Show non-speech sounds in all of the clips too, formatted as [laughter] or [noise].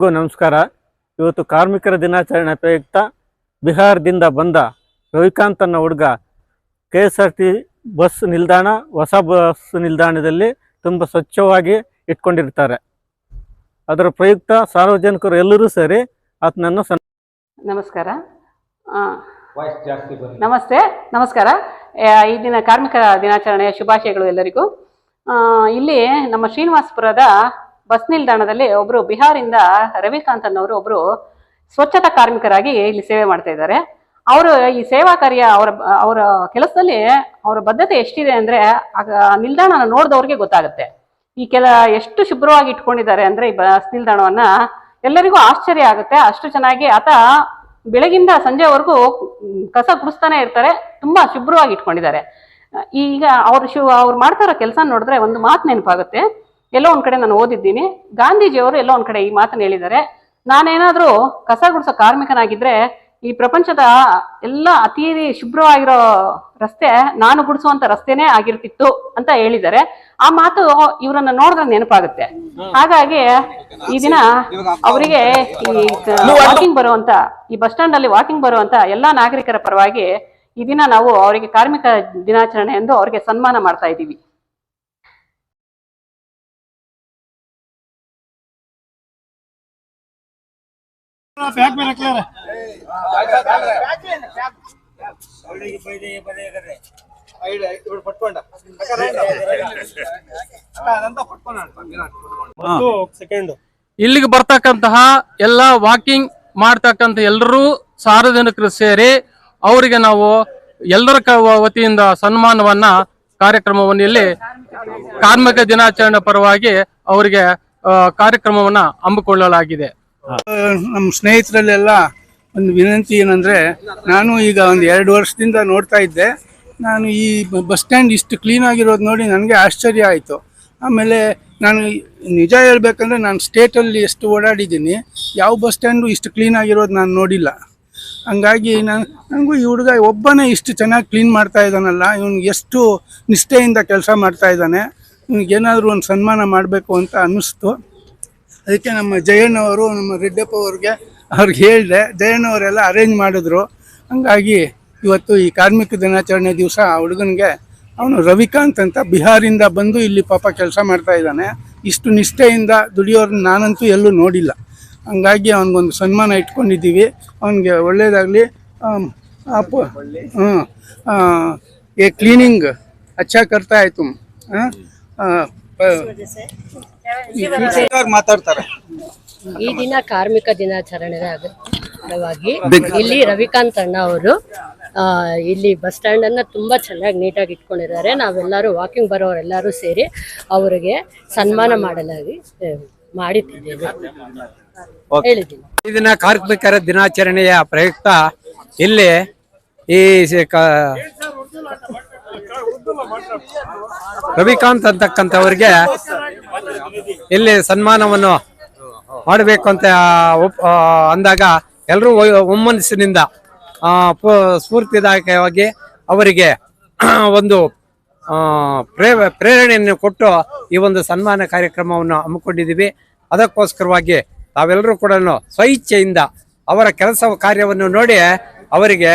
ಎಲ್ರಿಗೂ ನಮಸ್ಕಾರ. ಇವತ್ತು ಕಾರ್ಮಿಕರ ದಿನಾಚರಣೆ ಪ್ರಯುಕ್ತ ಬಿಹಾರದಿಂದ ಬಂದ ರವಿಕಾಂತ್ ಅನ್ನೋ ಹುಡುಗ K S R T C ನಿಲ್ದಾಣ ಹೊಸ ಬಸ್ ನಿಲ್ದಾಣದಲ್ಲಿ ತುಂಬ ಸ್ವಚ್ಛವಾಗಿ ಇಟ್ಕೊಂಡಿರ್ತಾರೆ. ಅದರ ಪ್ರಯುಕ್ತ ಸಾರ್ವಜನಿಕರು ಎಲ್ಲರೂ ಸೇರಿ ಆತನನ್ನು ಸನ್ ನಮಸ್ಕಾರ. ಆ, ನಮಸ್ತೆ. ನಮಸ್ಕಾರ. ಈ ದಿನ ಕಾರ್ಮಿಕರ ದಿನಾಚರಣೆಯ ಶುಭಾಶಯಗಳು ಎಲ್ಲರಿಗೂ. ಆ, ಇಲ್ಲಿ ನಮ್ಮ ಶ್ರೀನಿವಾಸಪುರದ ಬಸ್ ನಿಲ್ದಾಣದಲ್ಲಿ ಒಬ್ಬರು ಬಿಹಾರಿಂದ ರವಿಕಾಂತ್ ಅನ್ನೋರು ಒಬ್ಬರು ಸ್ವಚ್ಛತಾ ಕಾರ್ಮಿಕರಾಗಿ ಇಲ್ಲಿ ಸೇವೆ ಮಾಡ್ತಾ ಇದ್ದಾರೆ. ಅವರು ಈ ಸೇವಾ ಕಾರ್ಯ ಅವರ ಅವರ ಕೆಲಸದಲ್ಲಿ ಅವರ ಬದ್ಧತೆ ಎಷ್ಟಿದೆ ಅಂದ್ರೆ ನಿಲ್ದಾಣನ ನೋಡಿದವ್ರಿಗೆ ಗೊತ್ತಾಗುತ್ತೆ. ಈ ಕೆಲ, ಎಷ್ಟು ಶುಭ್ರವಾಗಿ ಇಟ್ಕೊಂಡಿದ್ದಾರೆ ಅಂದ್ರೆ ಈ ಬಸ್ ನಿಲ್ದಾಣವನ್ನ ಎಲ್ಲರಿಗೂ ಆಶ್ಚರ್ಯ ಆಗುತ್ತೆ. ಅಷ್ಟು ಚೆನ್ನಾಗಿ ಆತ ಬೆಳಗಿಂದ ಸಂಜೆವರೆಗೂ ಕಸ ಗುಡಿಸ್ತಾನೆ ಇರ್ತಾರೆ. ತುಂಬಾ ಶುಭ್ರವಾಗಿ ಇಟ್ಕೊಂಡಿದ್ದಾರೆ. ಈಗ ಅವ್ರ ಶು, ಅವ್ರು ಮಾಡ್ತಾರೋ ಕೆಲಸ ನೋಡಿದ್ರೆ ಒಂದು ಮಾತು ನೆನಪಾಗುತ್ತೆ. ಎಲ್ಲೋ ಒಂದ್ ಕಡೆ ನಾನು ಓದಿದ್ದೀನಿ. ಗಾಂಧೀಜಿಯವರು ಎಲ್ಲೋ ಒಂದ್ ಕಡೆ ಈ ಮಾತನ್ನ ಹೇಳಿದ್ದಾರೆ. ನಾನೇನಾದ್ರೂ ಕಸ ಗುಡಿಸೋ ಕಾರ್ಮಿಕನಾಗಿದ್ರೆ ಈ ಪ್ರಪಂಚದ ಎಲ್ಲ ಅತಿ ಶುಭ್ರವಾಗಿರೋ ರಸ್ತೆ ನಾನು ಗುಡಿಸುವಂತ ರಸ್ತೆನೆ ಆಗಿರ್ತಿತ್ತು ಅಂತ ಹೇಳಿದ್ದಾರೆ. ಆ ಮಾತು ಇವರನ್ನ ನೋಡಿದ್ರೆ ನೆನಪಾಗುತ್ತೆ. ಹಾಗಾಗಿ ಈ ದಿನ ಅವರಿಗೆ ಈ ವಾಕಿಂಗ್ ಬರುವಂತ, ಈ ಬಸ್ ಸ್ಟ್ಯಾಂಡ್ ಅಲ್ಲಿ ವಾಕಿಂಗ್ ಬರುವಂತ ಎಲ್ಲಾ ನಾಗರಿಕರ ಪರವಾಗಿ ಈ ದಿನ ನಾವು ಅವರಿಗೆ ಕಾರ್ಮಿಕ ದಿನಾಚರಣೆ ಎಂದು ಅವರಿಗೆ ಸನ್ಮಾನ ಮಾಡ್ತಾ ಇದ್ದೀವಿ. ಇಲ್ಲಿಗೆ ಬರ್ತಕ್ಕಂತಹ ಎಲ್ಲ ವಾಕಿಂಗ್ ಮಾಡ್ತಕ್ಕಂಥ ಎಲ್ಲರೂ ಸಾರ್ವಜನಿಕರು ಸೇರಿ ಅವರಿಗೆ ನಾವು ಎಲ್ಲರ ಕ- ವತಿಯಿಂದ ಸನ್ಮಾನವನ್ನ ಕಾರ್ಯಕ್ರಮವನ್ನು ಇಲ್ಲಿ ಕಾರ್ಮಿಕ ದಿನಾಚರಣೆ ಪರವಾಗಿ ಅವರಿಗೆ ಕಾರ್ಯಕ್ರಮವನ್ನ ಹಮ್ಮಿಕೊಳ್ಳಲಾಗಿದೆ. ನಮ್ಮ ಸ್ನೇಹಿತರಲ್ಲೆಲ್ಲ ಒಂದು ವಿನಂತಿ ಏನಂದರೆ, ನಾನು ಈಗ ಒಂದು ಎರಡು ವರ್ಷದಿಂದ ನೋಡ್ತಾ ಇದ್ದೆ. ನಾನು ಈ ಬಸ್ ಸ್ಟ್ಯಾಂಡ್ ಇಷ್ಟು ಕ್ಲೀನ್ ಆಗಿರೋದು ನೋಡಿ ನನಗೆ ಆಶ್ಚರ್ಯ ಆಯಿತು. ಆಮೇಲೆ ನಾನು ನಿಜ ಹೇಳ್ಬೇಕಂದ್ರೆ ನಾನು ಸ್ಟೇಟಲ್ಲಿ ಎಷ್ಟು ಓಡಾಡಿದ್ದೀನಿ, ಯಾವ ಬಸ್ ಸ್ಟ್ಯಾಂಡು ಇಷ್ಟು ಕ್ಲೀನ್ ಆಗಿರೋದು ನಾನು ನೋಡಿಲ್ಲ. ಹಂಗಾಗಿ ನಾನು ನನಗೂ ಈ ಹುಡುಗ ಒಬ್ಬನೇ ಇಷ್ಟು ಚೆನ್ನಾಗಿ ಕ್ಲೀನ್ ಮಾಡ್ತಾ ಇದ್ದಾನಲ್ಲ ಇವನಿಗೆ ಎಷ್ಟು ನಿಷ್ಠೆಯಿಂದ ಕೆಲಸ ಮಾಡ್ತಾ ಇದ್ದಾನೆ ಏನಾದರೂ ಒಂದು ಸನ್ಮಾನ ಮಾಡಬೇಕು ಅಂತ ಅನ್ನಿಸ್ತು. ಅದಕ್ಕೆ ನಮ್ಮ ಜಯಣ್ಣವರು ನಮ್ಮ ರೆಡ್ಡಪ್ಪ ಅವ್ರಿಗೆ ಅವ್ರಿಗೆ ಹೇಳಿದೆ ಜಯಣ್ಣವರೆಲ್ಲ ಅರೇಂಜ್ ಮಾಡಿದ್ರು. ಹಂಗಾಗಿ ಇವತ್ತು ಈ ಕಾರ್ಮಿಕ ದಿನಾಚರಣೆ ದಿವಸ ಆ ಹುಡುಗನಿಗೆ ಅವನು ರವಿಕಾಂತ್ ಅಂತ ಬಿಹಾರಿಂದ ಬಂದು ಇಲ್ಲಿ ಪಾಪ ಕೆಲಸ ಮಾಡ್ತಾ ಇದ್ದಾನೆ. ಇಷ್ಟು ನಿಷ್ಠೆಯಿಂದ ದುಡಿಯೋರು ನಾನಂತೂ ಎಲ್ಲೂ ನೋಡಿಲ್ಲ. ಹಂಗಾಗಿ ಅವನಿಗೊಂದು ಸನ್ಮಾನ ಇಟ್ಕೊಂಡಿದ್ದೀವಿ. ಅವನಿಗೆ ಒಳ್ಳೆಯದಾಗಲಿ ಅಪ್ಪ ಹ್ಞೂ ಏ ಕ್ಲೀನಿಂಗ್ ಅಚ್ಚಾಕರ್ತಾ ಆಯಿತು. ಹಾಂ ಮಾತಾಡ್ತಾರೆ. ಈ ದಿನ ಕಾರ್ಮಿಕ ದಿನಾಚರಣೆ ಅಂಗವಾಗಿ ಇಲ್ಲಿ ರವಿಕಾಂತ್ ಅಣ್ಣ ಅವರು ಇಲ್ಲಿ ಬಸ್ ಸ್ಟ್ಯಾಂಡ್ ಅನ್ನ ತುಂಬಾ ಚೆನ್ನಾಗಿ ನೀಟಾಗಿ ಇಟ್ಕೊಂಡಿದ್ದಾರೆ. ನಾವೆಲ್ಲರೂ ವಾಕಿಂಗ್ ಬರೋರೆಲ್ಲರೂ ಸೇರಿ ಅವರಿಗೆ ಸನ್ಮಾನ ಮಾಡಲಾಗಿ ಮಾಡಿದ್ದೇವೆ ಹೇಳಿದ್ದೀನಿ. ಈ ದಿನ ಕಾರ್ಮಿಕರ ದಿನಾಚರಣೆಯ ಪ್ರಯುಕ್ತ ಇಲ್ಲಿ ಈ ರವಿಕಾಂತ್ ಅಂತಕ್ಕಂಥವ್ರಿಗೆ ಇಲ್ಲಿ ಸನ್ಮಾನವನ್ನು ಮಾಡಬೇಕು ಅಂತ ಅಂದಾಗ ಎಲ್ಲರೂ ಒಮ್ಮನಸ್ಸಿನಿಂದ ಸ್ಫೂರ್ತಿದಾಯಕವಾಗಿ ಅವರಿಗೆ [clears throat] ಒಂದು ಪ್ರೇ ಪ್ರೇರಣೆಯನ್ನು ಕೊಟ್ಟು ಈ ಒಂದು ಸನ್ಮಾನ ಕಾರ್ಯಕ್ರಮವನ್ನು ಹಮ್ಮಿಕೊಂಡಿದ್ದೀವಿ. ಅದಕ್ಕೋಸ್ಕರವಾಗಿ ತಾವೆಲ್ಲರೂ ಕೂಡ ಸ್ವಇಚ್ಛೆಯಿಂದ ಅವರ ಕೆಲಸ ಕಾರ್ಯವನ್ನು ನೋಡಿ ಅವರಿಗೆ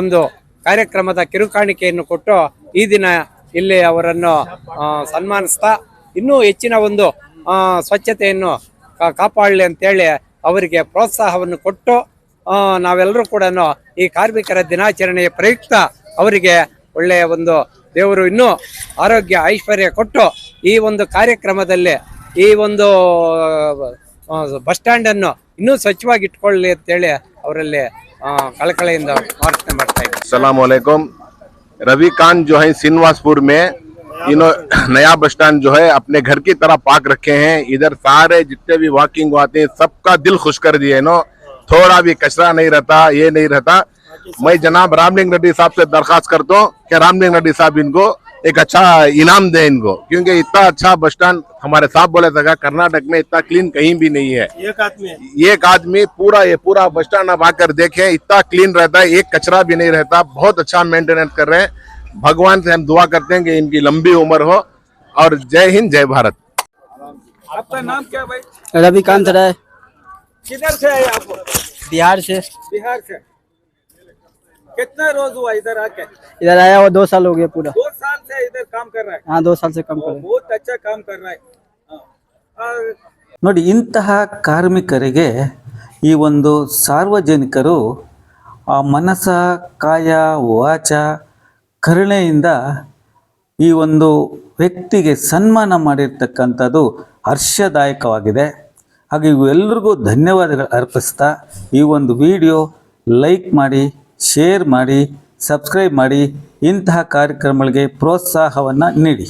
ಒಂದು ಕಾರ್ಯಕ್ರಮದ ಕಿರುಕಾಣಿಕೆಯನ್ನು ಕೊಟ್ಟು ಈ ದಿನ ಇಲ್ಲಿ ಅವರನ್ನು ಸನ್ಮಾನಿಸ್ತಾ ಇನ್ನೂ ಹೆಚ್ಚಿನ ಒಂದು ಸ್ವಚ್ಛತೆಯನ್ನು ಕಾಪಾಡಲಿ ಅಂತೇಳಿ ಅವರಿಗೆ ಪ್ರೋತ್ಸಾಹವನ್ನು ಕೊಟ್ಟು ನಾವೆಲ್ಲರೂ ಕೂಡ ಈ ಕಾರ್ಮಿಕರ ದಿನಾಚರಣೆಯ ಪ್ರಯುಕ್ತ ಅವರಿಗೆ ಒಳ್ಳೆಯ ಒಂದು ದೇವರು ಇನ್ನೂ ಆರೋಗ್ಯ, ಐಶ್ವರ್ಯ ಕೊಟ್ಟು ಈ ಒಂದು ಕಾರ್ಯಕ್ರಮದಲ್ಲಿ ಈ ಒಂದು ಬಸ್ ಸ್ಟ್ಯಾಂಡನ್ನು ಇನ್ನೂ ಸ್ವಚ್ಛವಾಗಿ ಇಟ್ಕೊಳ್ಳಿ ಅಂತೇಳಿ ಅವರಲ್ಲಿ ಕಳಕಳೆಯಿಂದ ಪ್ರಾರ್ಥನೆ ಮಾಡ್ತಾ ಇದ್ದಾರೆ ಅಲಾಮಕುಮ್ ರವಿಕಾಂತ್ ಜೋಹೈ ಸಿನ್ವಾಸ್ಪುರ್ ಮೇ इन्हों नया बस स्टैंड जो है अपने घर की तरह पाक रखे हैं। इधर सारे जितने भी वॉकिंग आते हैं सबका दिल खुश कर दिए नो थोड़ा भी कचरा नहीं रहता ये नहीं रहता। मैं जनाब रामलिंग रेड्डी साहब से दरखास्त करता हूँ कि रामलिंग रेड्डी साहब इनको एक अच्छा इनाम दे इनको क्योंकि इतना अच्छा बस स्टैंड हमारे साहब बोले था कर्नाटक में इतना क्लीन कहीं भी नहीं है। एक आदमी एक आदमी पूरा ये पूरा बस स्टैंड आप आकर देखें इतना क्लीन रहता है एक कचरा भी नहीं रहता बहुत अच्छा मेंटेनेंस कर रहे हैं। भगवान से हम दुआ करते हैं कि इनकी लंबी उम्र हो और जय हिंद जय भारत आपका नाम क्या भाई रविकांत राय किधर से आए आप बिहार से बिहार से कितना रोज हुआ इधर आके इधर आया हुआ दो साल हो गया पूरा दो साल से इधर काम कर रहा है हाँ दो साल से कम कर बहुत अच्छा काम कर रहा है हाँ। और ನೋಡಿ ಇಂತಹ ಕಾರ್ಮಿಕರಿಗೆ ಈ ಒಂದು ಸಾರ್ವಜನಿಕರು ಆ ಮನಸ ಕಾಯ ವಾಚ ಕರುಣೆಯಿಂದ ಈ ಒಂದು ವ್ಯಕ್ತಿಗೆ ಸನ್ಮಾನ ಮಾಡಿರ್ತಕ್ಕಂಥದ್ದು ಹರ್ಷದಾಯಕವಾಗಿದೆ. ಹಾಗೆ ಇವೆಲ್ಲರಿಗೂ ಧನ್ಯವಾದಗಳು ಅರ್ಪಿಸ್ತಾ ಈ ಒಂದು ವಿಡಿಯೋ ಲೈಕ್ ಮಾಡಿ, ಶೇರ್ ಮಾಡಿ, ಸಬ್ಸ್ಕ್ರೈಬ್ ಮಾಡಿ ಇಂತಹ ಕಾರ್ಯಕ್ರಮಗಳಿಗೆ ಪ್ರೋತ್ಸಾಹವನ್ನು ನೀಡಿ.